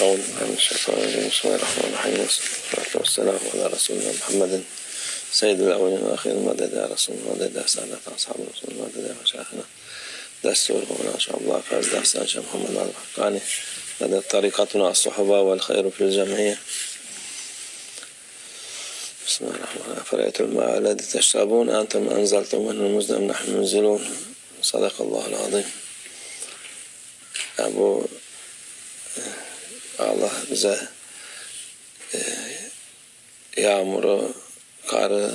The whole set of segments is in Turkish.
أعوذ من الشيطان الرجيم بسم الله الرحمن الرحيم والصلاة والسلام على رسولنا محمد سيد الأولين والآخرين مدد يا رسول الله مدد يا سادة أصحاب رسول مدد يا مشايخنا دستور هنا شاء الله فاز دستان شيخ محمد الحقاني. مدد طريقتنا الصحبة والخير في الجمعية بسم الله الرحمن الرحيم. فرأيت الماء الذي تشربون؟ أنتم أنزلتم منه المزن نحن منزلون؟ صدق الله العظيم. bu Allah bize e, yağmuru, karı,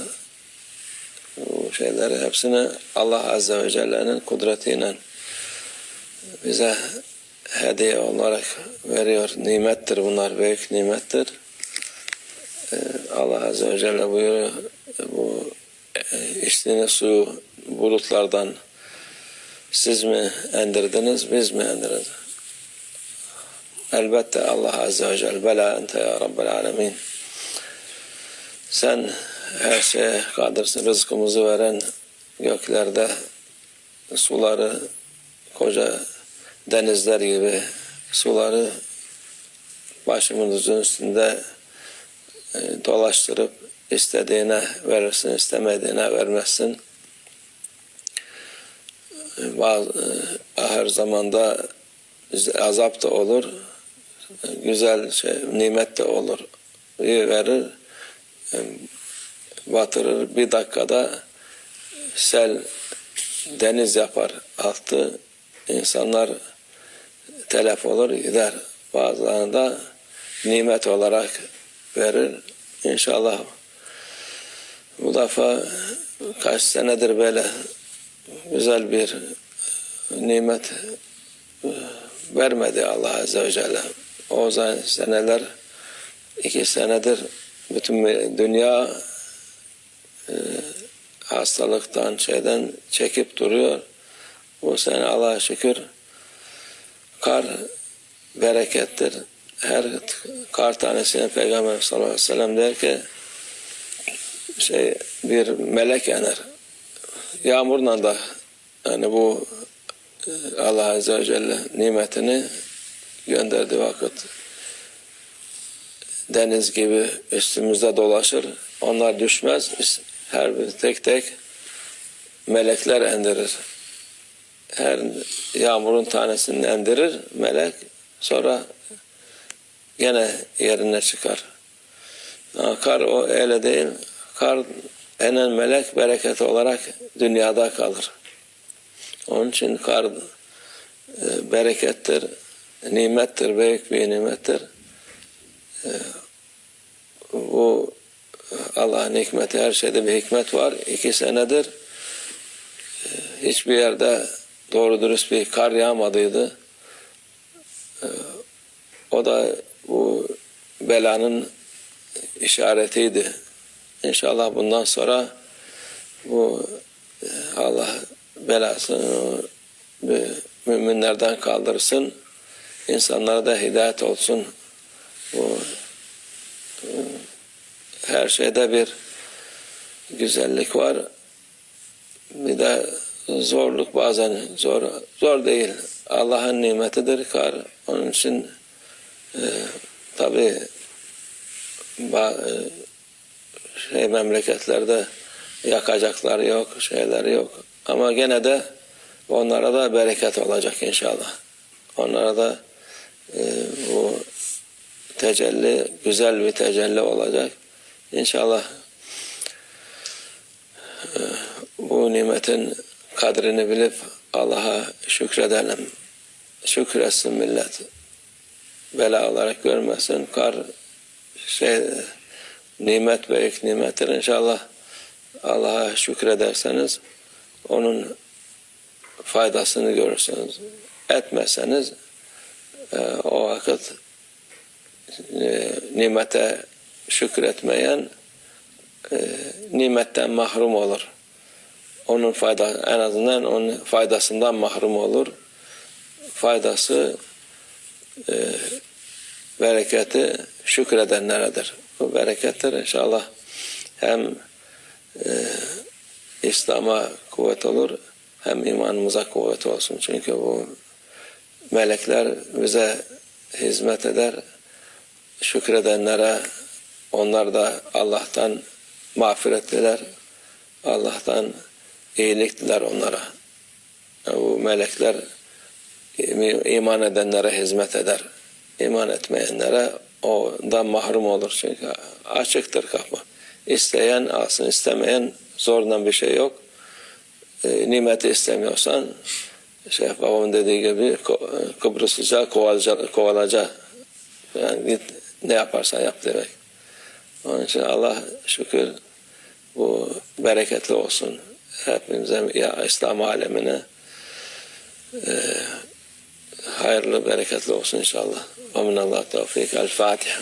bu şeyleri hepsini Allah Azze ve Celle'nin kudretiyle bize hediye olarak veriyor. Nimettir bunlar, büyük nimettir. E, Allah Azze ve Celle buyuruyor, bu e, içtiğiniz suyu bulutlardan siz mi endirdiniz, biz mi endirdik? Elbette Allah Azze ve Celle bela ente ya Rabbel Alemin. Sen her şeye kadırsın. Rızkımızı veren göklerde suları koca denizler gibi suları başımızın üstünde e, dolaştırıp istediğine verirsin, istemediğine vermezsin. Bazı, her zamanda azap da olur, güzel şey, nimet de olur. Verir, batırır. Bir dakikada sel deniz yapar altı. insanlar telef olur gider. Bazılarını da nimet olarak verir. İnşallah bu defa kaç senedir böyle güzel bir nimet vermedi Allah Azze ve Celle. O seneler iki senedir bütün dünya e, hastalıktan şeyden çekip duruyor. Bu sene Allah'a şükür kar berekettir. Her kar tanesine Peygamber sallallahu aleyhi ve sellem der ki şey bir melek iner. Yağmurla da yani bu Allah Azze ve Celle nimetini gönderdiği vakit deniz gibi üstümüzde dolaşır. Onlar düşmez. Her bir tek tek melekler endirir. Her yağmurun tanesini endirir melek. Sonra gene yerine çıkar. Kar o öyle değil. Kar enen melek bereket olarak dünyada kalır. Onun için kar e, berekettir, nimettir, büyük bir nimettir. E, bu Allah'ın hikmeti, her şeyde bir hikmet var. İki senedir e, hiçbir yerde doğru dürüst bir kar yağmadıydı. E, o da bu belanın işaretiydi. İnşallah bundan sonra bu e, Allah belasını müminlerden kaldırsın. İnsanlara da hidayet olsun. Bu her şeyde bir güzellik var. Bir de zorluk bazen zor zor değil. Allah'ın nimetidir kar. Onun için e, tabi şey memleketlerde yakacaklar yok, şeyler yok. Ama gene de onlara da bereket olacak inşallah. Onlara da e, bu tecelli, güzel bir tecelli olacak. İnşallah e, bu nimetin kadrini bilip Allah'a şükredelim. Şükretsin millet. Bela olarak görmesin. Kar şey nimet büyük nimettir. İnşallah Allah'a şükrederseniz onun faydasını görürsünüz. Etmezseniz e, o vakit e, nimete şükretmeyen e, nimetten mahrum olur. Onun fayda en azından onun faydasından mahrum olur. Faydası e, bereketi şükredenleredir. Bu bereketler inşallah hem e, İslam'a kuvvet olur hem imanımıza kuvvet olsun. Çünkü bu melekler bize hizmet eder. Şükredenlere onlar da Allah'tan mağfiret. Allah'tan iyilik diler onlara. Bu melekler iman edenlere hizmet eder. İman etmeyenlere ondan mahrum olur çünkü açıktır kapı. İsteyen alsın, istemeyen zorundan bir şey yok. E, nimeti istemiyorsan şey babamın dediği gibi Ko- Kıbrıslıca kovalaca yani git ne yaparsan yap demek. Onun için Allah şükür bu bereketli olsun. Hepimize ya İslam alemine e, hayırlı bereketli olsun inşallah. Ve minallah tevfik. El Fatiha.